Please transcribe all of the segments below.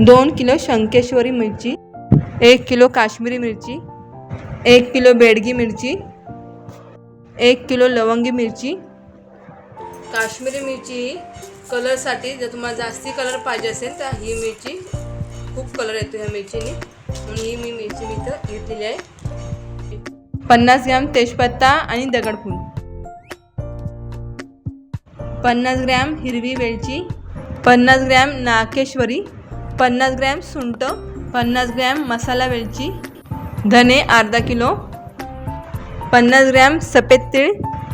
दोन किलो शंकेश्वरी मिरची एक किलो काश्मीरी मिरची एक किलो बेडगी मिरची एक किलो लवंगी मिरची. काश्मीरी मिरची कलरसाठी जर तुम्हाला जास्ती कलर पाहिजे असेल तर ही मिरची खूप कलर येतो ह्या मिरचीने. म्हणून ही मी मिरची मी तर घेतलेली आहे. पन्नास ग्रॅम तेजपत्ता आणि दगडफूल. पन्नास ग्रॅम हिरवी वेलची पन्नास ग्रॅम नाकेश्वरी पन्नास ग्रॅम सुंट पन्नास ग्रॅम मसाला वेलची धने अर्धा किलो पन्नास ग्रॅम सफेद तीळ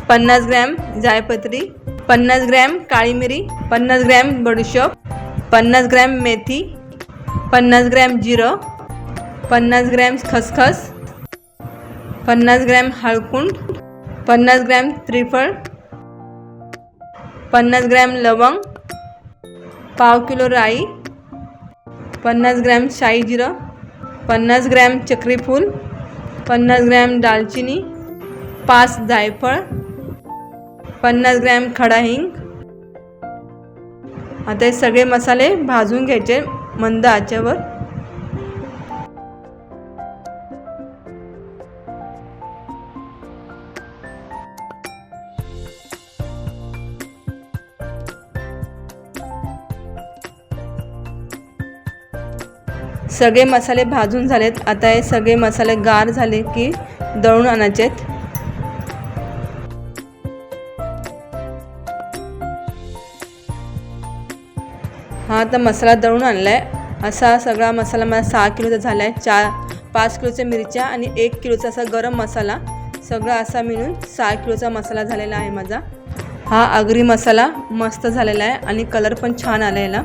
पन्नास ग्रॅम जायपत्री पन्नास ग्रॅम काळी मिरी पन्नास ग्रॅम बडुशप पन्नास ग्रॅम मेथी पन्नास ग्रॅम जिरं पन्नास ग्रॅम खसखस पन्नास ग्रॅम हळकुंड पन्नास ग्रॅम त्रिफळ पन्नास ग्रॅम लवंग पाव किलो राई पन्नास ग्रॅम शाही जिरं पन्नास ग्रॅम चक्रीफूल पन्नास ग्रॅम दालचिनी पाच जायफळ पन्नास ग्रॅम खडा हिंग. आता हे सगळे मसाले भाजून घ्यायचे मंद आचेवर. सगळे मसाले भाजून झालेत. आता हे सगळे मसाले गार झाले की दळून आणायचे आहेत. हा आता मसाला दळून आणला आहे असा सगळा मसाला मला सहा किलोचा झाला आहे चार पाच किलोच्या मिरच्या आणि एक किलोचा असा गरम मसाला. सगळा असा मिळून सहा किलोचा मसाला झालेला आहे माझा. हा आगरी मसाला मस्त झालेला आहे आणि कलर पण छान आला याला.